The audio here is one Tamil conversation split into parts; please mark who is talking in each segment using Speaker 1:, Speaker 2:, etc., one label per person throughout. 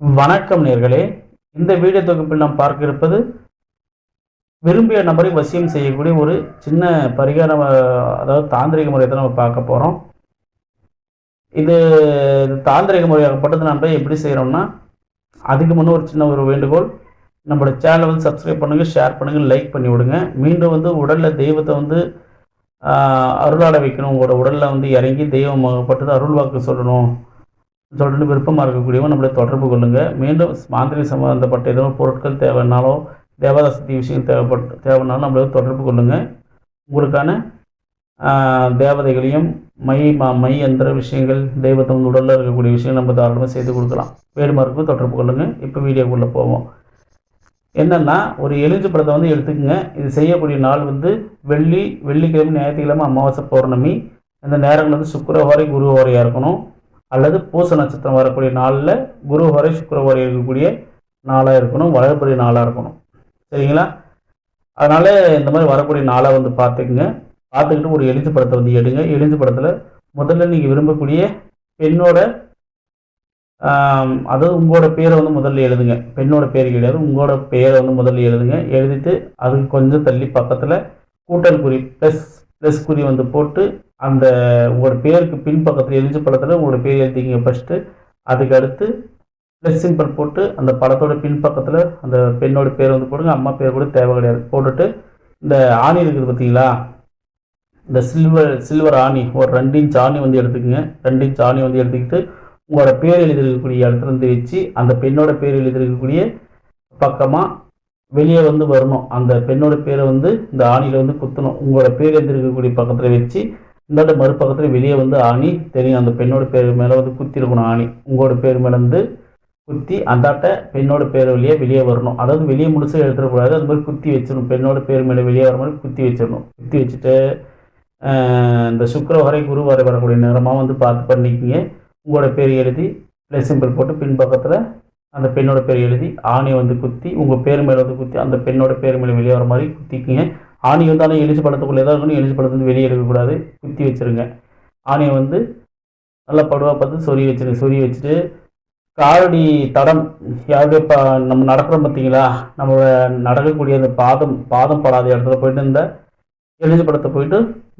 Speaker 1: வணக்கம் நேர்களே. இந்த வீடியோ தொகுப்பில் நாம் பார்க்க இருப்பது விரும்பிய நபரை வசியம் செய்யக்கூடிய ஒரு சின்ன பரிகாரம் அதாவது தாந்திரிக முறையை தான் நம்ம பார்க்க போகிறோம் இது தாந்திரிக முறையாகப்பட்டது நம்ம எப்படி செய்கிறோம்னா அதுக்கு முன்னே ஒரு சின்ன ஒரு வேண்டுகோள். நம்மளோட சேனலை வந்து சப்ஸ்கிரைப் பண்ணுங்கள் ஷேர் பண்ணுங்கள் லைக் பண்ணி விடுங்க. மீண்டும் வந்து உடலில் தெய்வத்தை வந்து அருளாட வைக்கணும். உங்களோட உடலில் வந்து இறங்கி தெய்வமாகப்பட்டது அருள் வாக்கு சொல்லணும். சொல்லிட்டு விருப்பமாக இருக்கக்கூடியவங்க நம்மளை தொடர்பு கொள்ளுங்கள் மீண்டும் மாந்திரி சம்பந்தப்பட்ட ஏதோ பொருட்கள் தேவைன்னாலோ தேவதாசக்தி விஷயம் தேவைப்பட்டு தேவைனாலும் நம்மளை தொடர்பு கொள்ளுங்கள் உங்களுக்கான தேவதைகளையும் மை மா மை எந்திர விஷயங்கள் தெய்வத்தை உடலில் இருக்கக்கூடிய விஷயங்கள் நம்ம தாராளமாக செய்து கொடுக்கலாம். வேணுமா இருக்கும் தொடர்பு கொள்ளுங்க. இப்போ வீடியோக்குள்ளே போவோம். என்னென்னா ஒரு எலுஞ்சு படத்தை வந்து எடுத்துக்கங்க. இது செய்யக்கூடிய நாள் வந்து வெள்ளி வெள்ளிக்கிழமை ஞாயிற்றுக்கிழமை அமாவாசை பௌர்ணமி. அந்த நேரங்கள் வந்து சுக்கிரவாரை குருவாரையாக இருக்கணும். அல்லது பூச நட்சத்திரம் வரக்கூடிய நாளில் குரு வரை சுக்கிரவாரை இருக்கக்கூடிய நாளாக இருக்கணும் வளர்புரிய நாளாக இருக்கணும். சரிங்களா? அதனால் இந்த மாதிரி வரக்கூடிய நாளாக வந்து பார்த்துக்குங்க. பார்த்துக்கிட்டு ஒரு எலிஞ்சு படத்தை வந்து எடுங்க. எலிஞ்சு படத்தில் முதல்ல நீங்கள் விரும்பக்கூடிய பெண்ணோட ஆம், அதாவது உங்களோட பேரை வந்து முதல்ல எழுதுங்க. பெண்ணோட பேர் கிடையாது. உங்களோட பேரை வந்து முதல்ல எழுதுங்க. எழுதிட்டு அது கொஞ்சம் தள்ளி பக்கத்தில் கூட்டல் குறி ப்ளஸ் ப்ளஸ் குறி வந்து போட்டு அந்த உங்களோட பேருக்கு பின்பக்கத்தில் எழுஞ்ச படத்தில் உங்களோட பேர் எழுதிக்கிங்க ஃபஸ்ட்டு அதுக்கு அடுத்து ப்ளஸ் சிம்பிள் போட்டு அந்த படத்தோட பின்பக்கத்தில் அந்த பெண்ணோட பேர் வந்து போடுங்க. அம்மா பேர் கூட தேவை கிடையாது. போட்டுட்டு இந்த ஆணி இருக்குது பார்த்தீங்களா? இந்த சில்வர் சில்வர் ஆணி ஒரு ரெண்டு இன்ச் ஆணி வந்து எடுத்துக்கோங்க. ரெண்டு இன்ச் ஆணி வந்து எடுத்துக்கிட்டு உங்களோட பேர் எழுதியிருக்கக்கூடிய இடத்துல இருந்து வச்சு அந்த பெண்ணோட பேர் எழுதியிருக்கக்கூடிய பக்கமாக வெளியே வந்து வரணும். அந்த பெண்ணோட பேரை வந்து இந்த ஆணியில் வந்து குத்தணும். உங்களோட பேர் எழுதியிருக்கக்கூடிய பக்கத்தில் வச்சு இந்தாண்ட மறுபக்கத்தில் வெளியே வந்து ஆணி தெரியும் அந்த பெண்ணோட பேர் மேலே வந்து குத்தி இருக்கணும் ஆணி. உங்களோட பேர் மேலே வந்து குத்தி அந்தாட்ட பெண்ணோட பேர் வழியே வெளியே வரணும். அதாவது வெளியே முடிச்சு எடுத்துடக்கூடாது அது மாதிரி குத்தி வச்சிடணும். பெண்ணோட பேர் மேலே வெளியே வர மாதிரி குத்தி வச்சிடணும். குத்தி வச்சுட்டு இந்த இந்த குரு வரை வரக்கூடிய நேரமாக வந்து பார்த்து பண்ணிக்கிங்க. உங்களோட பேர் எழுதி ப்ளஸ் சிம்பிள் போட்டு பின்பக்கத்தில் அந்த பெண்ணோட பேர் எழுதி ஆணியை வந்து குத்தி உங்கள் பேர் மேலே வந்து குத்தி அந்த பெண்ணோட பேர் மேலே வெளியே வர மாதிரி குத்திக்கிங்க. ஆணி வந்து ஆனால் எலிச்சு பழத்துக்குள்ளே தான் இருக்கணும் எலிச்சு படத்தை வந்து வெளியே எடுக்கக்கூடாது குத்தி வச்சுருங்க. ஆணியை வந்து நல்லா படுவா பார்த்து சொறி வச்சுருங்க சொறி வச்சுட்டு காலடி தடம் யாருடைய பா நம்ம நடக்கிறோம் பார்த்தீங்களா? நம்ம நடக்கக்கூடிய அந்த பாதம் பாதம் படாத இடத்துல போயிட்டு இந்த எலிஞ்சு படத்தை போயிட்டு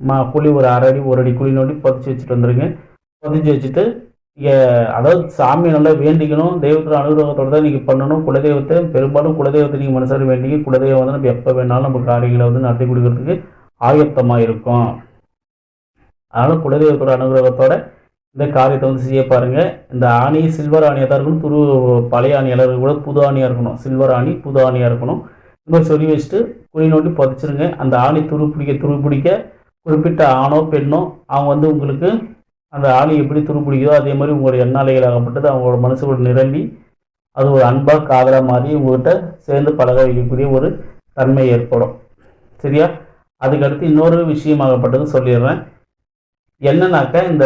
Speaker 1: மா குழி ஒரு அரை அடி ஒரு அடி குழி நோண்டி புதைச்சி வச்சுட்டு வந்துருங்க. புதைச்சி வச்சுட்டு அதாவது சாமி நல்லா வேண்டிக்கணும் தெய்வத்தோட அனுகிரகத்தோட தான் நீங்கள் பண்ணணும் குலதெய்வத்தை பெரும்பாலும் குலதெய்வத்தை நீங்கள் மனசார வேண்டிங்க குலதெய்வம் வந்து நம்ம எப்போ வேணாலும் நம்ம காரியங்களை வந்து நடத்தி கொடுக்கறதுக்கு ஆயத்தமாக இருக்கும். அதனால் குலதெய்வத்தோட அனுகிரகத்தோட இந்த காரியத்தை வந்து செய்ய பாருங்கள் இந்த ஆணி சில்வர் ஆணியாக தான் இருக்கணும் துரு பழைய ஆணியாக கூட புது ஆணியாக இருக்கணும். சில்வர் ஆணி புது ஆணியாக இருக்கணும். இந்த மாதிரி சொல்லி வச்சுட்டு குழி நோட்டி புதைச்சிருங்க. அந்த ஆணி துரு பிடிக்க துரு பிடிக்க குறிப்பிட்ட ஆணோ பெண்ணோ அவங்க வந்து உங்களுக்கு அந்த ஆணி எப்படி துருப்பிடிக்குதோ அதே மாதிரி உங்களுடைய எண்ணாலைகளாகப்பட்டது அவங்களோட மனசுக்குள்ள நிரம்பி அது ஒரு அன்பாக காதலாக மாறி உங்கள்கிட்ட சேர்ந்து பழக வைக்கக்கூடிய ஒரு தன்மை ஏற்படும். சரியா? அதுக்கடுத்து இன்னொரு விஷயமாகப்பட்டது சொல்லிடுறேன். என்னன்னாக்க இந்த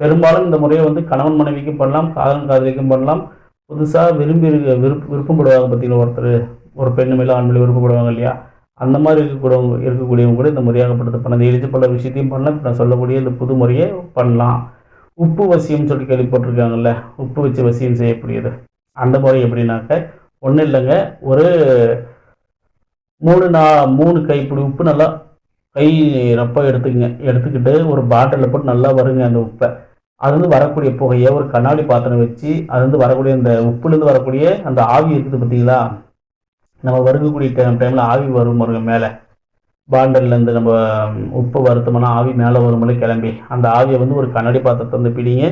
Speaker 1: பெரும்பாலும் இந்த முறையை வந்து கணவன் மனைவிக்கும் பண்ணலாம் காதலன் காதலிக்கும் பண்ணலாம். புதுசாக விரும்பி இருக்க விருப்ப விருப்பப்படுவாங்க பார்த்தீங்களா ஒருத்தர் ஒரு பெண்ணு மேலே ஆண் மேலே விருப்பப்படுவாங்க இல்லையா? அந்த மாதிரி இருக்கக்கூடியவங்க இருக்கக்கூடியவங்க கூட இந்த முறையாகப்படுத்த பண்ண எழுதி பல விஷயத்தையும் பண்ணலாம். இப்போ நான் சொல்லக்கூடிய இந்த புது முறையை பண்ணலாம். உப்பு வசியம் சொல்லி கேள்விப்பட்டிருக்காங்கல்ல. உப்பு வச்சு வசியம் செய்யக்கூடியது. அந்த முறை எப்படின்னாக்க ஒன்றும் இல்லைங்க. ஒரு மூணு நா மூணு கைப்பிடி உப்பு நல்லா கை ரப்பாக எடுத்துக்கங்க. எடுத்துக்கிட்டு ஒரு பாட்டிலில் போட்டு நல்லா வருங்க அந்த உப்பை. அது வந்து வரக்கூடிய புகையை ஒரு கண்ணாடி பாத்திரம் வச்சு அது வந்து வரக்கூடிய அந்த உப்புலேருந்து வரக்கூடிய அந்த ஆவி இருக்குது பார்த்தீங்களா? நம்ம வருங்கக்கூடிய டைம் டைமில் ஆவி வரும் பாருங்க மேலே. பாண்டல்லேருந்து நம்ம உப்பு வறுத்தோம்னா ஆவி மேலே வரும்போது கிளம்பி. அந்த ஆவியை வந்து ஒரு கண்ணாடி பாத்திரத்தை வந்து பிடிங்க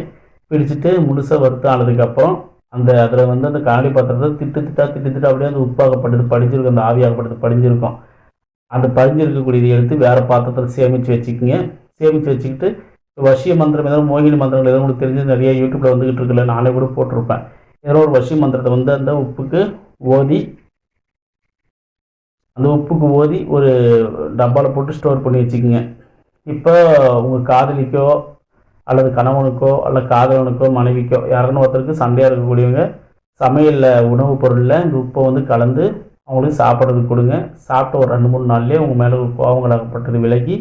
Speaker 1: பிடிச்சிட்டு முழுசாக வறுத்து ஆனதுக்கப்புறம் அந்த அதில் வந்து அந்த கண்ணாடி பாத்திரத்தை திட்டு திட்டா திட்டு திட்டு அப்படியே அந்த உப்பாகப்பட்டது படிஞ்சிருக்கும். அந்த ஆவியாகப்பட்டது படிஞ்சிருக்கும். அந்த படிஞ்சிருக்கக்கூடியதை எடுத்து வேறு பாத்திரத்தில் சேமித்து வச்சுக்கோங்க. சேமித்து வச்சுக்கிட்டு வசிய மந்திரம் ஏதாவது மோகினி மந்திரங்கள் ஏதோ உங்களுக்கு தெரிஞ்சு நிறைய யூடியூப்பில் வந்துக்கிட்டு இருக்குல்ல நானே கூட போட்டிருப்பேன். ஏதோ ஒரு வசிய மந்திரத்தை வந்து அந்த உப்புக்கு ஓதி அந்த உப்புக்கு ஓதி ஒரு டப்பாவில் போட்டு ஸ்டோர் பண்ணி வச்சுக்கோங்க. இப்போ உங்கள் காதலிக்கோ அல்லது கணவனுக்கோ அல்லது காதலனுக்கோ மனைவிக்கோ யாருன்னு ஒருத்தருக்கு சண்டையாக இருக்கக்கூடியவங்க சமையலில் உணவுப் பொருளில் இந்த உப்பை வந்து கலந்து அவங்களுக்கு சாப்பிட்றதுக்கு கொடுங்க. சாப்பிட்ட ஒரு ரெண்டு மூணு நாள்லேயே உங்கள் மேலே கோபங்களாகப்பட்டது விலகி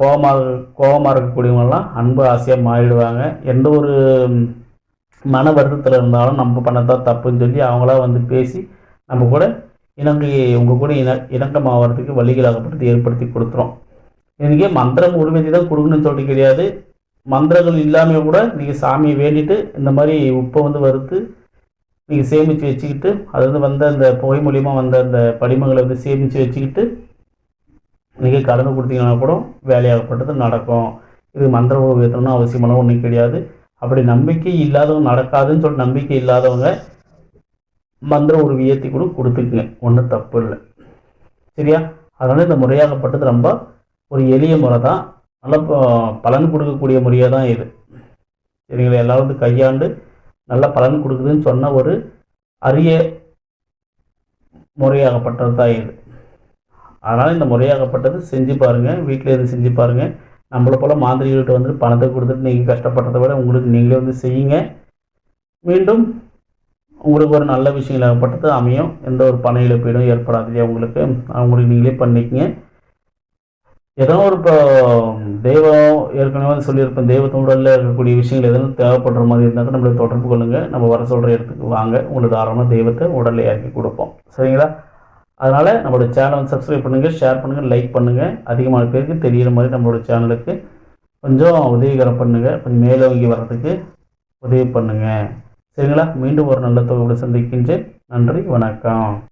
Speaker 1: கோபமாக கோபமாக இருக்கக்கூடியவங்கெல்லாம் அன்பு ஆசையாக மாறிடுவாங்க. எந்த ஒரு மன வருத்தத்தில் இருந்தாலும் நம்ம பண்ணதான் தப்புன்னு சொல்லி அவங்களா வந்து பேசி நம்ம கூட இலங்கையை உங்கள் கூட இண இணக்கமாகறதுக்கு வழிகளாகப்பட்டு ஏற்படுத்தி கொடுத்துரும் இன்றைக்கி மந்திரம் உருவத்தி தான் கொடுக்கணும்னு சொல்லிட்டு கிடையாது. மந்திரங்கள் இல்லாமல் கூட நீங்கள் சாமியை வேண்டிட்டு இந்த மாதிரி உப்பை வந்து வறுத்து நீங்கள் சேமித்து வச்சுக்கிட்டு அது வந்து வந்த அந்த புகை மூலியமாக வந்த அந்த படிமங்களை வந்து சேமித்து வச்சுக்கிட்டு நீங்கள் கடன் கொடுத்தீங்கன்னா கூட வேலையாகப்பட்டது நடக்கும். இது மந்திர உருவத்தணும்னு அவசியமெல்லாம் ஒன்றும் கிடையாது. அப்படி நம்பிக்கை இல்லாதவங்க நடக்காதுன்னு சொல்லி நம்பிக்கை இல்லாதவங்க மந்திர ஒரு வியத்தி கூட கொடுத்துக்குங்க ஒன்றும் தப்பு இல்லை. சரியா? அதனால் இந்த முறையாகப்பட்டது ரொம்ப ஒரு எளிய முறை தான் நல்ல பலன் கொடுக்கக்கூடிய முறையாக தான் இது. சரிங்களா? எல்லாரும் வந்து கையாண்டு நல்ல பலன் கொடுக்குதுன்னு சொன்ன ஒரு அரிய முறையாகப்பட்டது தான் இது. அதனால் இந்த முறையாகப்பட்டது செஞ்சு பாருங்கள் வீட்டில் இருந்து செஞ்சு பாருங்கள் நம்மளை போல் மாந்திரிகள்கிட்ட வந்து பணத்தை கொடுத்துட்டு நீங்கள் கஷ்டப்படுறதை விட உங்களுக்கு நீங்களே வந்து செய்யுங்க. மீண்டும் உங்களுக்கு ஒரு நல்ல விஷயங்களாகப்பட்டது அமையும். எந்த ஒரு பண இழப்பீடும் ஏற்படாது இல்லையா உங்களுக்கு அவங்களுக்கு நீங்களே பண்ணிக்கங்க. ஏதோ ஒரு இப்போ தெய்வம் ஏற்கனவே வந்து சொல்லியிருப்பேன் தெய்வத்தின் உடலில் இருக்கக்கூடிய விஷயங்கள் எதுவும் தேவைப்படுற மாதிரி இருந்தால் நம்மளை தொடர்பு கொள்ளுங்கள் நம்ம வர சொல்கிற இடத்துக்கு வாங்க. உங்களுக்கு தாராளமாக தெய்வத்தை உடலில் இறக்கி கொடுப்போம். சரிங்களா? அதனால் நம்மளோட சேனலை சப்ஸ்கிரைப் பண்ணுங்கள் ஷேர் பண்ணுங்கள் லைக் பண்ணுங்கள் அதிகமான பேருக்கு தெரியிற மாதிரி நம்மளோட சேனலுக்கு கொஞ்சம் உதவிகரம் பண்ணுங்கள் கொஞ்சம் மேலோங்கி வர்றதுக்கு உதவி பண்ணுங்கள் சரிங்களா? மீண்டும் ஒரு நல்ல தொகையோடு சந்திக்கின்றேன். நன்றி வணக்கம்.